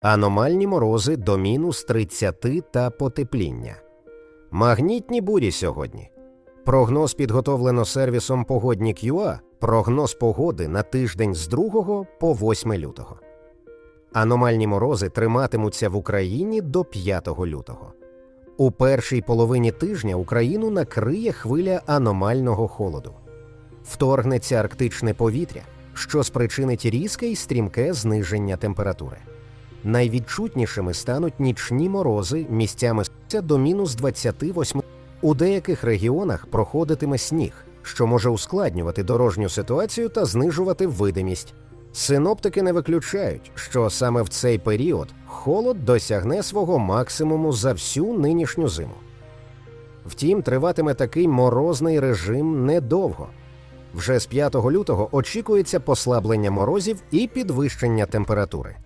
аномальні морози до мінус 30 та потепління. Магнітні бурі сьогодні. Прогноз підготовлено сервісом Погоднік.ua. Прогноз погоди на тиждень з 2 по 8 лютого. Аномальні морози триматимуться в Україні до 5 лютого. У першій половині тижня Україну накриє хвиля аномального холоду. Вторгнеться арктичне повітря, що спричинить різке і стрімке зниження температури. Найвідчутнішими стануть нічні морози місцями до мінус 28. У деяких регіонах проходитиме сніг, що може ускладнювати дорожню ситуацію та знижувати видимість. Синоптики не виключають, що саме в цей період холод досягне свого максимуму за всю нинішню зиму. Втім, триватиме такий морозний режим недовго. Вже з 5 лютого очікується послаблення морозів і підвищення температури.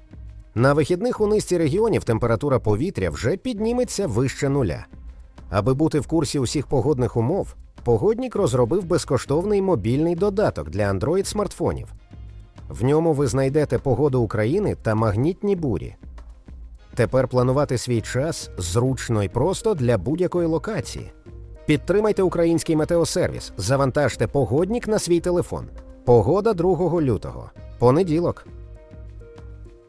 На вихідних у низці регіонів температура повітря вже підніметься вище нуля. Аби бути в курсі усіх погодних умов, погоднік розробив безкоштовний мобільний додаток для Android смартфонів. В ньому ви знайдете погоду України та магнітні бурі. Тепер планувати свій час зручно і просто для будь-якої локації. Підтримайте український метеосервіс, завантажте погоднік на свій телефон. Погода 2 лютого. Понеділок.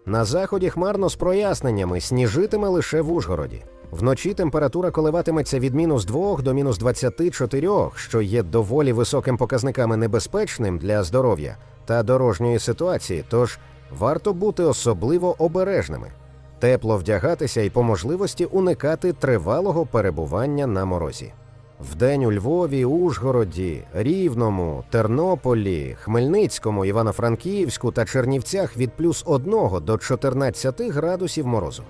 На заході хмарно з проясненнями сніжитиме лише в Ужгороді. Вночі температура коливатиметься від мінус 2 до мінус 24, що є доволі високим показниками небезпечним для здоров'я та дорожньої ситуації, тож варто бути особливо обережними, тепло вдягатися і по можливості уникати тривалого перебування на морозі. Вдень у Львові, Ужгороді, Рівному, Тернополі, Хмельницькому, Івано-Франківську та Чернівцях від плюс 1 до 14 градусів морозу.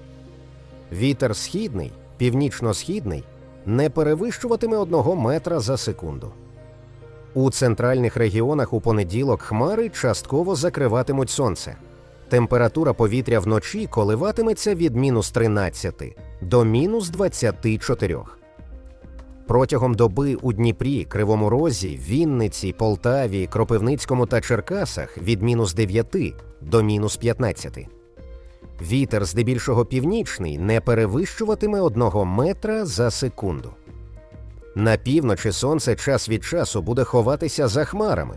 Вітер східний, північно-східний не перевищуватиме 1 метра за секунду. У центральних регіонах у понеділок хмари частково закриватимуть сонце. Температура повітря вночі коливатиметься від мінус 13 до мінус 24. Протягом доби у Дніпрі, Кривому Розі, Вінниці, Полтаві, Кропивницькому та Черкасах від мінус 9 до мінус 15. Вітер здебільшого північний не перевищуватиме 1 метра за секунду. На півночі сонце час від часу буде ховатися за хмарами.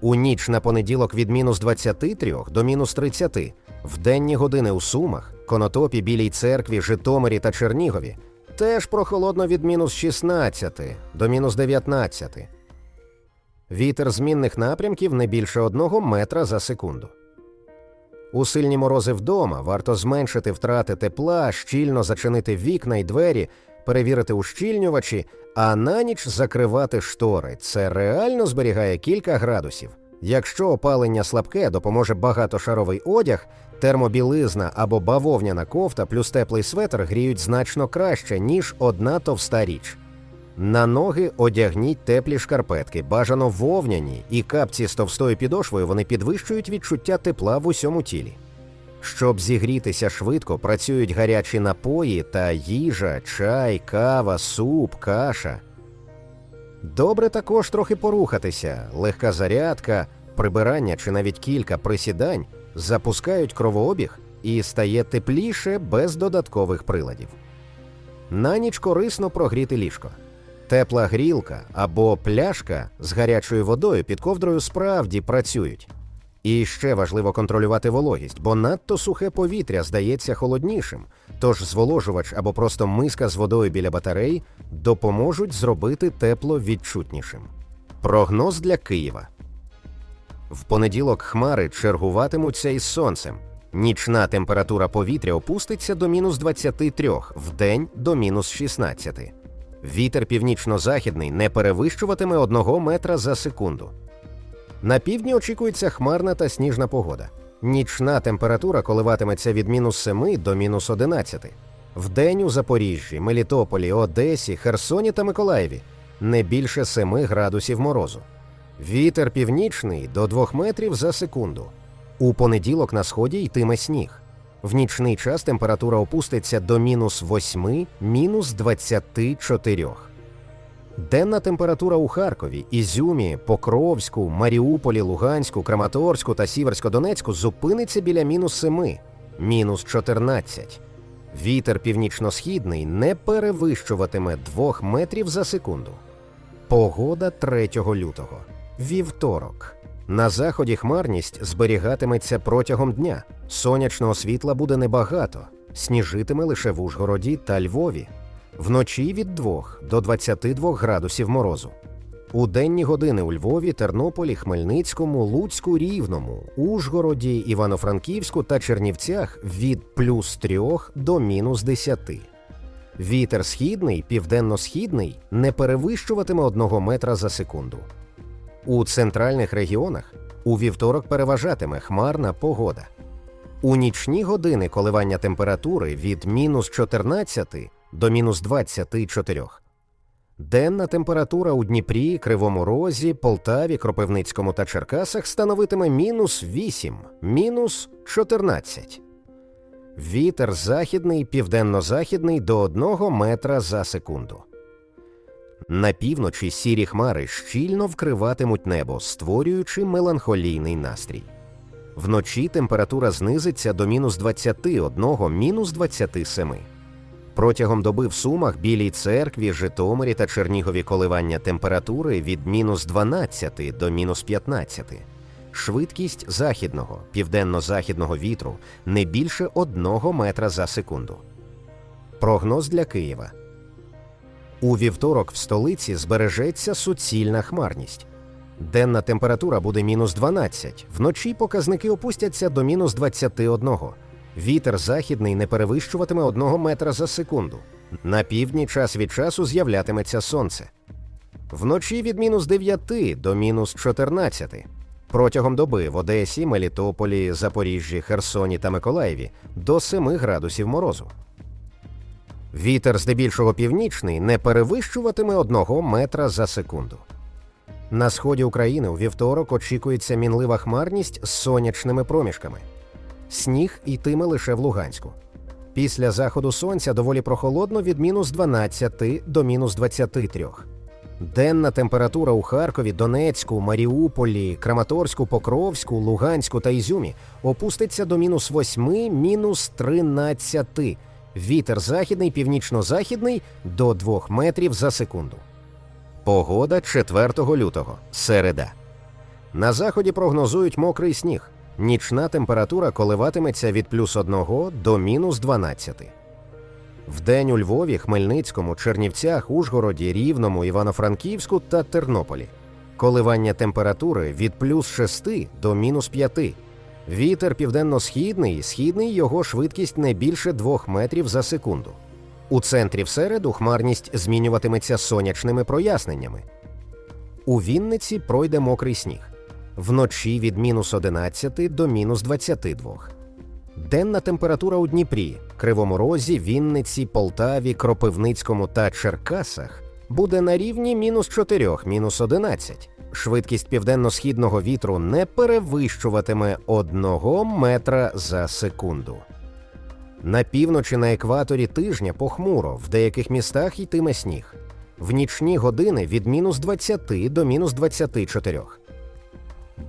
У ніч на понеділок від мінус 23 до мінус 30, в денні години у Сумах, Конотопі, Білій церкві, Житомирі та Чернігові теж прохолодно від мінус 16 до мінус 19. Вітер змінних напрямків не більше 1 метра за секунду. У сильні морози вдома варто зменшити втрати тепла, щільно зачинити вікна й двері, перевірити ущільнювачі, а на ніч закривати штори. Це реально зберігає кілька градусів. Якщо опалення слабке, допоможе багатошаровий одяг, термобілизна або бавовняна кофта плюс теплий светр гріють значно краще, ніж одна товста річ. На ноги одягніть теплі шкарпетки, бажано вовняні, і капці з товстою підошвою вони підвищують відчуття тепла в усьому тілі. Щоб зігрітися швидко, працюють гарячі напої та їжа, чай, кава, суп, каша. Добре також трохи порухатися, легка зарядка, прибирання чи навіть кілька присідань запускають кровообіг і стає тепліше без додаткових приладів. На ніч корисно прогріти ліжко. Тепла грілка або пляшка з гарячою водою під ковдрою справді працюють. І ще важливо контролювати вологість, бо надто сухе повітря здається холоднішим, тож зволожувач або просто миска з водою біля батарей допоможуть зробити тепло відчутнішим. Прогноз для Києва. В понеділок хмари чергуватимуться із сонцем. Нічна температура повітря опуститься до мінус 23, вдень до мінус 16. Вітер північно-західний не перевищуватиме 1 метра за секунду. На півдні очікується хмарна та сніжна погода. Нічна температура коливатиметься від мінус 7 до мінус 11. Вдень у Запоріжжі, Мелітополі, Одесі, Херсоні та Миколаєві не більше 7 градусів морозу. Вітер північний до 2 метрів за секунду. У понеділок на сході йтиме сніг. В нічний час температура опуститься до мінус 8, мінус 24. Денна температура у Харкові, Ізюмі, Покровську, Маріуполі, Луганську, Краматорську та Сіверсько-Донецьку зупиниться біля мінус 7. мінус 14. Вітер північно-східний не перевищуватиме 2 метрів за секунду. Погода 3 лютого. Вівторок. На заході хмарність зберігатиметься протягом дня. Сонячного світла буде небагато, сніжитиме лише в Ужгороді та Львові. Вночі від 2 до 22 градусів морозу. У денні години у Львові, Тернополі, Хмельницькому, Луцьку, Рівному, Ужгороді, Івано-Франківську та Чернівцях від плюс 3 до мінус 10. Вітер східний, південно-східний не перевищуватиме 1 метра за секунду. У центральних регіонах у вівторок переважатиме хмарна погода. У нічні години коливання температури від мінус 14 до мінус 24. Денна температура у Дніпрі, Кривому Розі, Полтаві, Кропивницькому та Черкасах становитиме мінус 8, мінус 14. Вітер західний, південно-західний до 1 метра за секунду. На півночі сірі хмари щільно вкриватимуть небо, створюючи меланхолійний настрій. Вночі температура знизиться до мінус 21, мінус 27. Протягом доби в Сумах, Білій церкві, Житомирі та Чернігові коливання температури від мінус 12 до мінус 15. Швидкість західного, південно-західного вітру не більше 1 метра за секунду. Прогноз для Києва. У вівторок в столиці збережеться суцільна хмарність. Денна температура буде мінус 12, вночі показники опустяться до мінус 21. Вітер західний не перевищуватиме 1 метра за секунду. На півдні час від часу з'являтиметься сонце. Вночі від мінус 9 до мінус 14. Протягом доби в Одесі, Мелітополі, Запоріжжі, Херсоні та Миколаєві до 7 градусів морозу. Вітер здебільшого північний не перевищуватиме 1 метра за секунду. На сході України у вівторок очікується мінлива хмарність з сонячними проміжками. Сніг йтиме лише в Луганську. Після заходу сонця доволі прохолодно від мінус 12 до мінус 23. Денна температура у Харкові, Донецьку, Маріуполі, Краматорську, Покровську, Луганську та Ізюмі опуститься до мінус 8, мінус 13. Вітер західний, північно-західний до 2 метрів за секунду. Погода 4 лютого. Середа. На заході прогнозують мокрий сніг. Нічна температура коливатиметься від плюс 1 до мінус 12. Вдень у Львові, Хмельницькому, Чернівцях, Ужгороді, Рівному, Івано-Франківську та Тернополі. Коливання температури від плюс 6 до мінус 5. Вітер південно-східний, східний його швидкість не більше 2 метрів за секунду. У центрі в середу хмарність змінюватиметься сонячними проясненнями. У Вінниці пройде мокрий сніг. Вночі від мінус 11 до мінус 22. Денна температура у Дніпрі, Кривому Розі, Вінниці, Полтаві, Кропивницькому та Черкасах буде на рівні мінус 4, мінус 11. Швидкість південно-східного вітру не перевищуватиме 1 метра за секунду. На півночі на екваторі тижня похмуро, в деяких містах йтиме сніг. В нічні години від мінус 20 до мінус 24.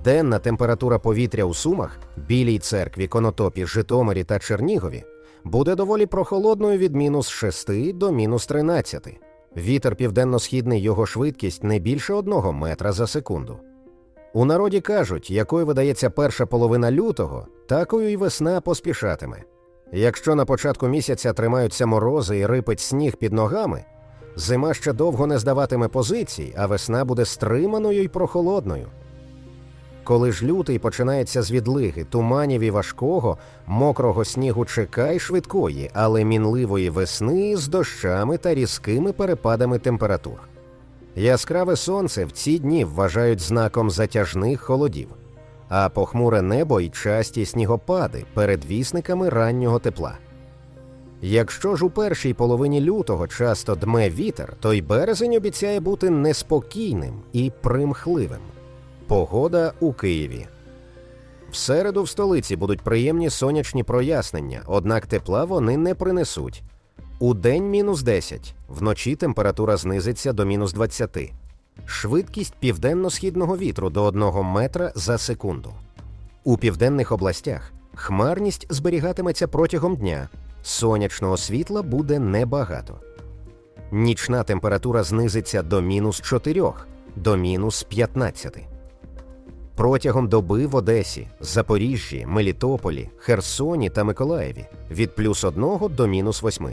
Денна температура повітря у Сумах, Білій церкві, Конотопі, Житомирі та Чернігові буде доволі прохолодною від мінус 6 до мінус 13. Вітер південно-східний його швидкість не більше одного метра за секунду. У народі кажуть, якою видається перша половина лютого, такою й весна поспішатиме. Якщо на початку місяця тримаються морози і рипить сніг під ногами, зима ще довго не здаватиме позицій, а весна буде стриманою й прохолодною. Коли ж лютий починається з відлиги, туманів і важкого, мокрого снігу чекай швидкої, але мінливої весни з дощами та різкими перепадами температур. Яскраве сонце в ці дні вважають знаком затяжних холодів, а похмуре небо й часті снігопади передвісниками раннього тепла. Якщо ж у першій половині лютого часто дме вітер, то й березень обіцяє бути неспокійним і примхливим. Погода у Києві. В середу в столиці будуть приємні сонячні прояснення, однак тепла вони не принесуть. У день мінус 10, вночі температура знизиться до мінус 20. Швидкість південно-східного вітру до 1 метра за секунду. У південних областях Хмарність зберігатиметься протягом дня. Сонячного світла буде небагато. Нічна температура знизиться до мінус 4, до мінус 15. Протягом доби в Одесі, Запоріжжі, Мелітополі, Херсоні та Миколаєві від плюс 1 до мінус 8.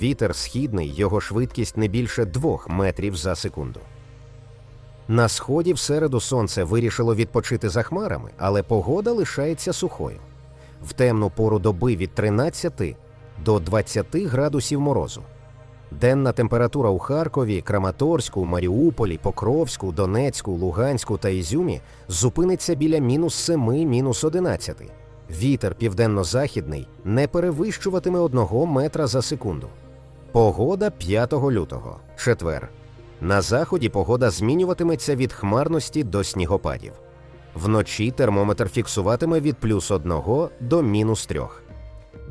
Вітер східний, його швидкість не більше 2 метрів за секунду. На сході в середу сонце вирішило відпочити за хмарами, але погода лишається сухою. В темну пору доби від 13 до 20 градусів морозу. Денна температура у Харкові, Краматорську, Маріуполі, Покровську, Донецьку, Луганську та Ізюмі зупиниться біля мінус 7, мінус 11. Вітер південно-західний не перевищуватиме 1 метра за секунду. Погода 5 лютого, четвер. На заході погода змінюватиметься від хмарності до снігопадів. Вночі термометр фіксуватиме від плюс 1 до мінус 3.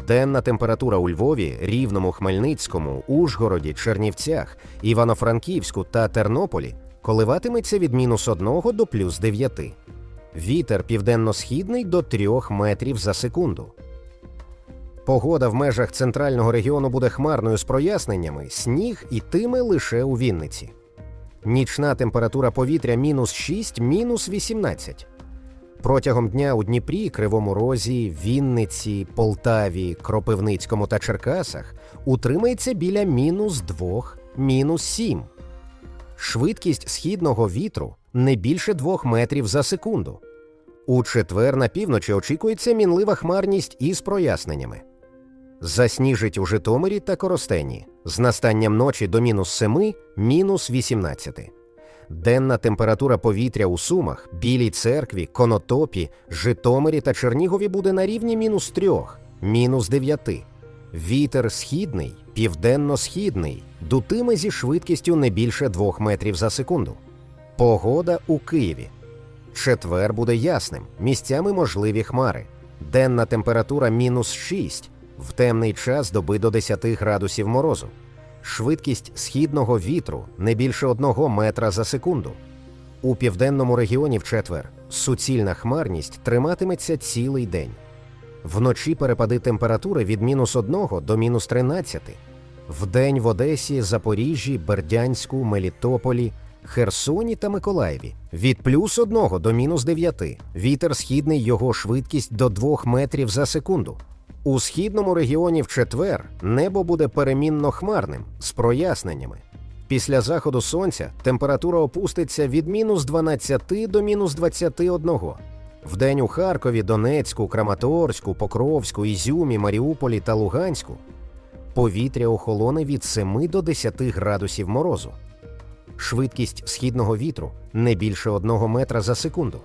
Денна температура у Львові, Рівному, Хмельницькому, Ужгороді, Чернівцях, Івано-Франківську та Тернополі коливатиметься від мінус 1 до плюс 9. Вітер південно-східний до 3 метрів за секунду. Погода в межах центрального регіону буде хмарною з проясненнями, сніг ітиме лише у Вінниці. Нічна температура повітря мінус 6, мінус 18. Протягом дня у Дніпрі, Кривому Розі, Вінниці, Полтаві, Кропивницькому та Черкасах утримається біля мінус 2, мінус 7. Швидкість східного вітру не більше 2 метрів за секунду. У четвер на півночі очікується мінлива хмарність із проясненнями. Засніжить у Житомирі та Коростені з настанням ночі до мінус 7, мінус 18. Денна температура повітря у Сумах, Білій церкві, Конотопі, Житомирі та Чернігові буде на рівні мінус 3, мінус 9. Вітер східний, південно-східний, дутиме зі швидкістю не більше 2 метрів за секунду. Погода у Києві. Четвер буде ясним, місцями можливі хмари. Денна температура мінус 6, в темний час доби до 10 градусів морозу. Швидкість східного вітру не більше 1 метра за секунду. У південному регіоні в четвер суцільна хмарність триматиметься цілий день. Вночі перепади температури від мінус 1 до мінус 13. Вдень в Одесі, Запоріжжі, Бердянську, Мелітополі, Херсоні та Миколаєві від плюс 1 до мінус 9. Вітер східний його швидкість до 2 метрів за секунду. У східному регіоні в четвер небо буде перемінно хмарним з проясненнями. Після заходу сонця температура опуститься від мінус 12 до мінус 21. Вдень у Харкові, Донецьку, Краматорську, Покровську, Ізюмі, Маріуполі та Луганську повітря охолоне від 7 до 10 градусів морозу. Швидкість східного вітру не більше 1 метра за секунду.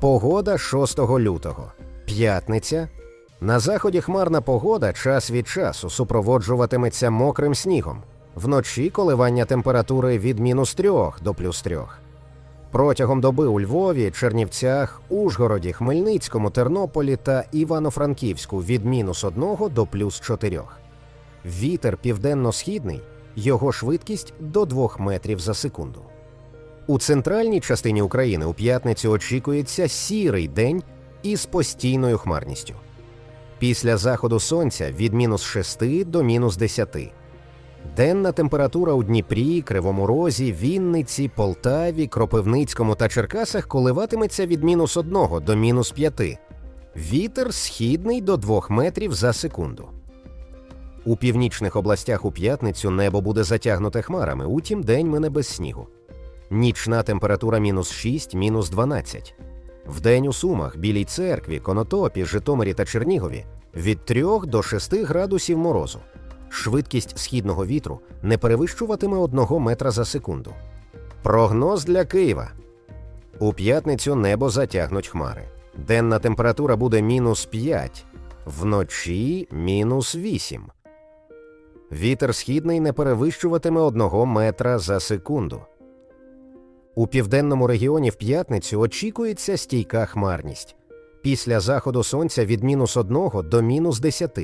Погода 6 лютого. П'ятниця. На заході хмарна погода час від часу супроводжуватиметься мокрим снігом. Вночі коливання температури від мінус 3 до плюс 3. Протягом доби у Львові, Чернівцях, Ужгороді, Хмельницькому, Тернополі та Івано-Франківську від мінус 1 до плюс 4. Вітер південно-східний, його швидкість до 2 метрів за секунду. У центральній частині України у п'ятницю очікується сірий день із постійною хмарністю. Після заходу сонця від мінус 6 до мінус 10. Денна температура у Дніпрі, Кривому Розі, Вінниці, Полтаві, Кропивницькому та Черкасах коливатиметься від мінус 1 до мінус 5. Вітер східний до 2 метрів за секунду. У північних областях у п'ятницю небо буде затягнуте хмарами, утім день мине без снігу. Нічна температура мінус 6, мінус 12. Вдень у Сумах, Білій церкві, Конотопі, Житомирі та Чернігові від 3 до 6 градусів морозу. Швидкість східного вітру не перевищуватиме 1 метра за секунду. Прогноз для Києва. У п'ятницю небо затягнуть хмари. Денна температура буде мінус 5, вночі мінус 8. Вітер східний не перевищуватиме 1 метра за секунду. У південному регіоні в п'ятницю очікується стійка хмарність. Після заходу сонця від мінус 1 до мінус 10.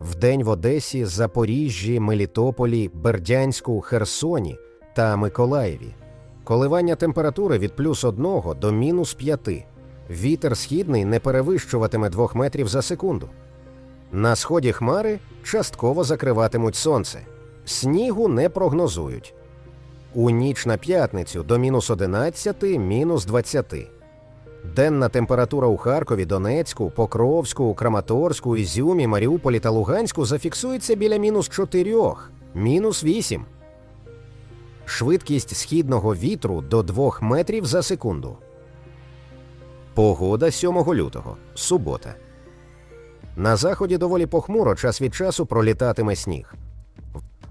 Вдень в Одесі, Запоріжжі, Мелітополі, Бердянську, Херсоні та Миколаєві. Коливання температури від плюс 1 до мінус 5. Вітер східний не перевищуватиме 2 метрів за секунду. На сході хмари частково закриватимуть сонце. Снігу не прогнозують. У ніч на п'ятницю до мінус 11, мінус 20. Денна температура у Харкові, Донецьку, Покровську, Краматорську, Ізюмі, Маріуполі та Луганську зафіксується біля мінус 4, мінус 8. Швидкість східного вітру до 2 метрів за секунду. Погода 7 лютого. Субота. На заході доволі похмуро час від часу пролітатиме сніг.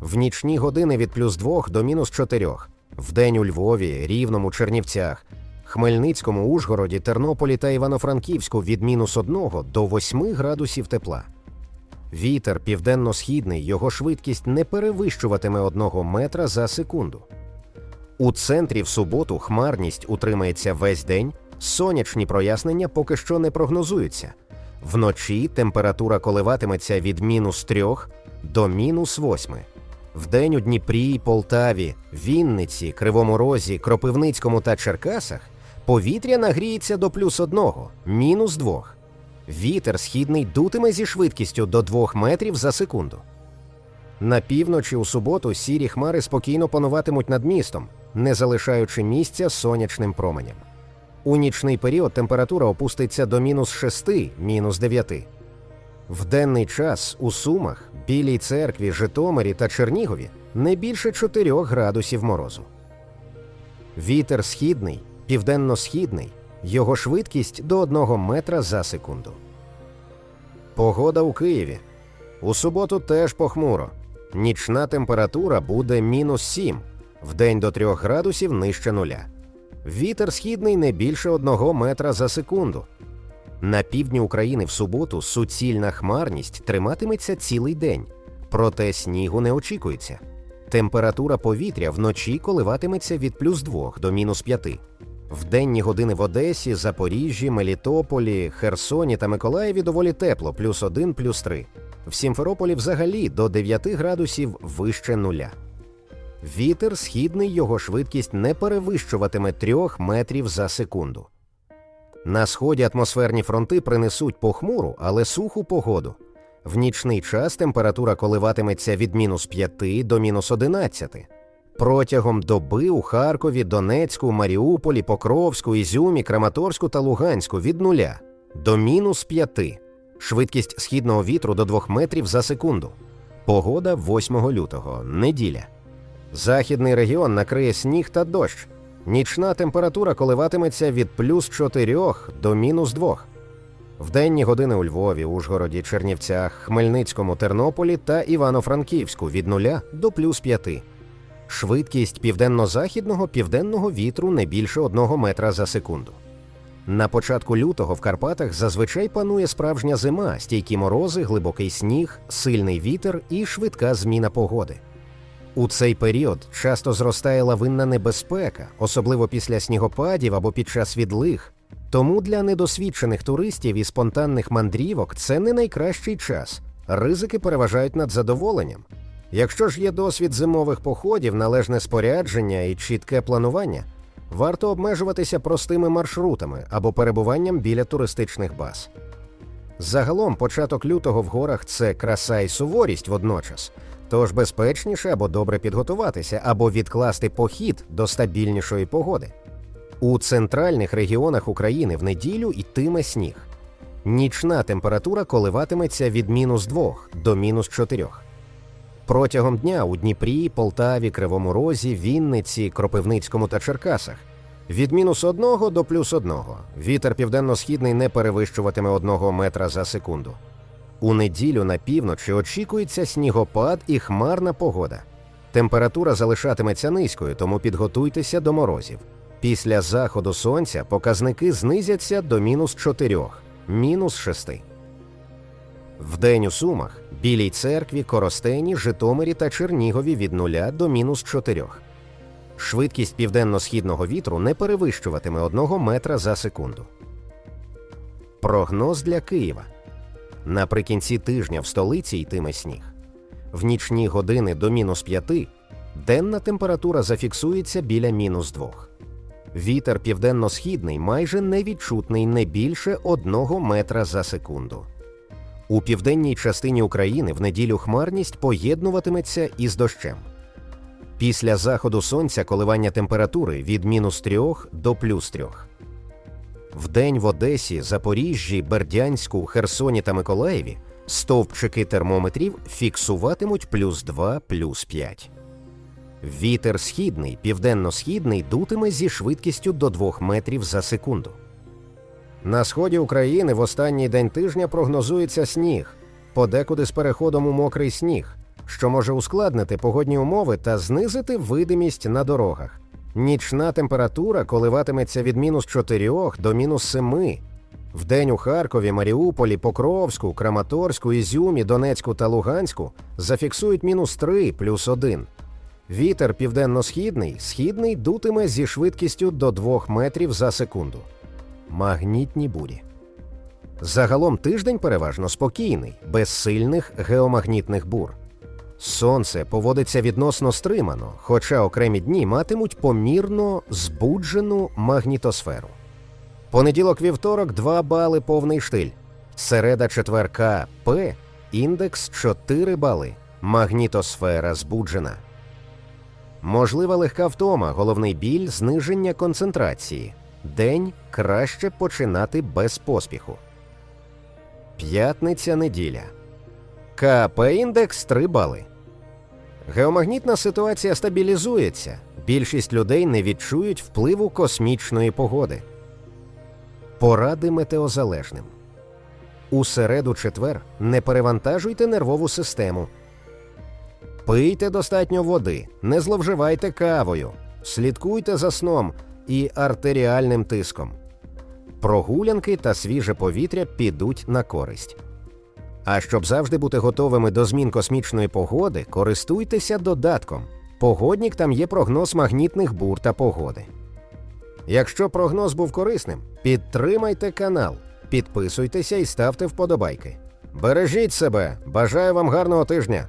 В нічні години від плюс 2 до мінус 4. Вдень у Львові, Рівному, Чернівцях, Хмельницькому, Ужгороді, Тернополі та Івано-Франківську від мінус 1 до 8 градусів тепла. Вітер південно-східний, його швидкість не перевищуватиме 1 метра за секунду. У центрі в суботу хмарність утримається весь день, сонячні прояснення поки що не прогнозуються. Вночі температура коливатиметься від мінус 3 до мінус 8. Вдень у Дніпрі, Полтаві, Вінниці, Кривому Розі, Кропивницькому та Черкасах повітря нагріється до плюс 1, мінус 2. Вітер східний дутиме зі швидкістю до 2 метрів за секунду. На півночі у суботу сірі хмари спокійно пануватимуть над містом, не залишаючи місця сонячним променям. У нічний період температура опуститься до мінус 6, мінус 9. В денний час у Сумах, Білій церкві, Житомирі та Чернігові не більше 4 градусів морозу. Вітер східний, південно-східний, його швидкість до 1 метра за секунду. Погода у Києві. У суботу теж похмуро. Нічна температура буде мінус 7, вдень до 3 градусів нижче нуля. Вітер східний не більше 1 метра за секунду. На півдні України в суботу суцільна хмарність триматиметься цілий день, проте снігу не очікується. Температура повітря вночі коливатиметься від плюс 2 до мінус 5. В денні години в Одесі, Запоріжжі, Мелітополі, Херсоні та Миколаєві доволі тепло плюс 1, плюс 3. В Сімферополі взагалі до 9 градусів вище нуля. Вітер східний його швидкість не перевищуватиме 3 метрів за секунду. На сході атмосферні фронти принесуть похмуру, але суху погоду. В нічний час температура коливатиметься від мінус 5 до мінус 11. Протягом доби у Харкові, Донецьку, Маріуполі, Покровську, Ізюмі, Краматорську та Луганську від нуля до мінус 5. Швидкість східного вітру до 2 метрів за секунду. Погода 8 лютого. Неділя. Західний регіон накриє сніг та дощ. Нічна температура коливатиметься від плюс 4 до мінус 2. В денні години у Львові, Ужгороді, Чернівцях, Хмельницькому, Тернополі та Івано-Франківську від 0 до плюс 5. Швидкість південно-західного південного вітру не більше 1 метра за секунду. На початку лютого в Карпатах зазвичай панує справжня зима, стійкі морози, глибокий сніг, сильний вітер і швидка зміна погоди. У цей період часто зростає лавинна небезпека, особливо після снігопадів або під час відлиг. Тому для недосвідчених туристів і спонтанних мандрівок це не найкращий час. Ризики переважають над задоволенням. Якщо ж є досвід зимових походів, належне спорядження і чітке планування, варто обмежуватися простими маршрутами або перебуванням біля туристичних баз. Загалом, початок лютого в горах це краса і суворість водночас, тож безпечніше або добре підготуватися, або відкласти похід до стабільнішої погоди. У центральних регіонах України в неділю йтиме сніг. Нічна температура коливатиметься від мінус 2 до мінус 4. Протягом дня у Дніпрі, Полтаві, Кривому Розі, Вінниці, Кропивницькому та Черкасах від мінус 1 до плюс 1. Вітер південно-східний не перевищуватиме 1 метра за секунду. У неділю на півночі очікується снігопад і хмарна погода. Температура залишатиметься низькою, тому підготуйтеся до морозів. Після заходу сонця показники знизяться до мінус 4, мінус 6. Вдень у Сумах, Білій церкві, Коростені, Житомирі та Чернігові від 0 до мінус 4. Швидкість південно-східного вітру не перевищуватиме 1 метра за секунду. Прогноз для Києва. Наприкінці тижня в столиці йтиме сніг. В нічні години до мінус 5 денна температура зафіксується біля мінус 2. Вітер південно-східний майже невідчутний не більше 1 метра за секунду. У південній частині України в неділю хмарність поєднуватиметься із дощем. Після заходу сонця коливання температури від мінус 3 до плюс 3. Вдень в Одесі, Запоріжжі, Бердянську, Херсоні та Миколаєві стовпчики термометрів фіксуватимуть плюс 2, плюс 5. Вітер східний, південно-східний дутиме зі швидкістю до 2 метрів за секунду. На сході України в останній день тижня прогнозується сніг, подекуди з переходом у мокрий сніг, що може ускладнити погодні умови та знизити видимість на дорогах. Нічна температура коливатиметься від мінус 4 до мінус 7. Вдень у Харкові, Маріуполі, Покровську, Краматорську, Ізюмі, Донецьку та Луганську зафіксують мінус 3 плюс 1. Вітер південно-східний, східний дутиме зі швидкістю до 2 метрів за секунду. Магнітні бурі. Загалом тиждень переважно спокійний, без сильних геомагнітних бур. Сонце поводиться відносно стримано, хоча окремі дні матимуть помірно збуджену магнітосферу. Понеділок вівторок 2 бали повний штиль. Середа четверка П індекс 4 бали. Магнітосфера збуджена. Можлива легка втома, головний біль, зниження концентрації. День краще починати без поспіху. П'ятниця неділя. КП індекс 3 бали. Геомагнітна ситуація стабілізується. Більшість людей не відчують впливу космічної погоди. Поради метеозалежним. У середу четвер не перевантажуйте нервову систему. Пийте достатньо води, не зловживайте кавою, слідкуйте за сном і артеріальним тиском. Прогулянки та свіже повітря підуть на користь. А щоб завжди бути готовими до змін космічної погоди, користуйтеся додатком. Погоднік там є прогноз магнітних бур та погоди. Якщо прогноз був корисним, підтримайте канал, підписуйтеся і ставте вподобайки. Бережіть себе! Бажаю вам гарного тижня!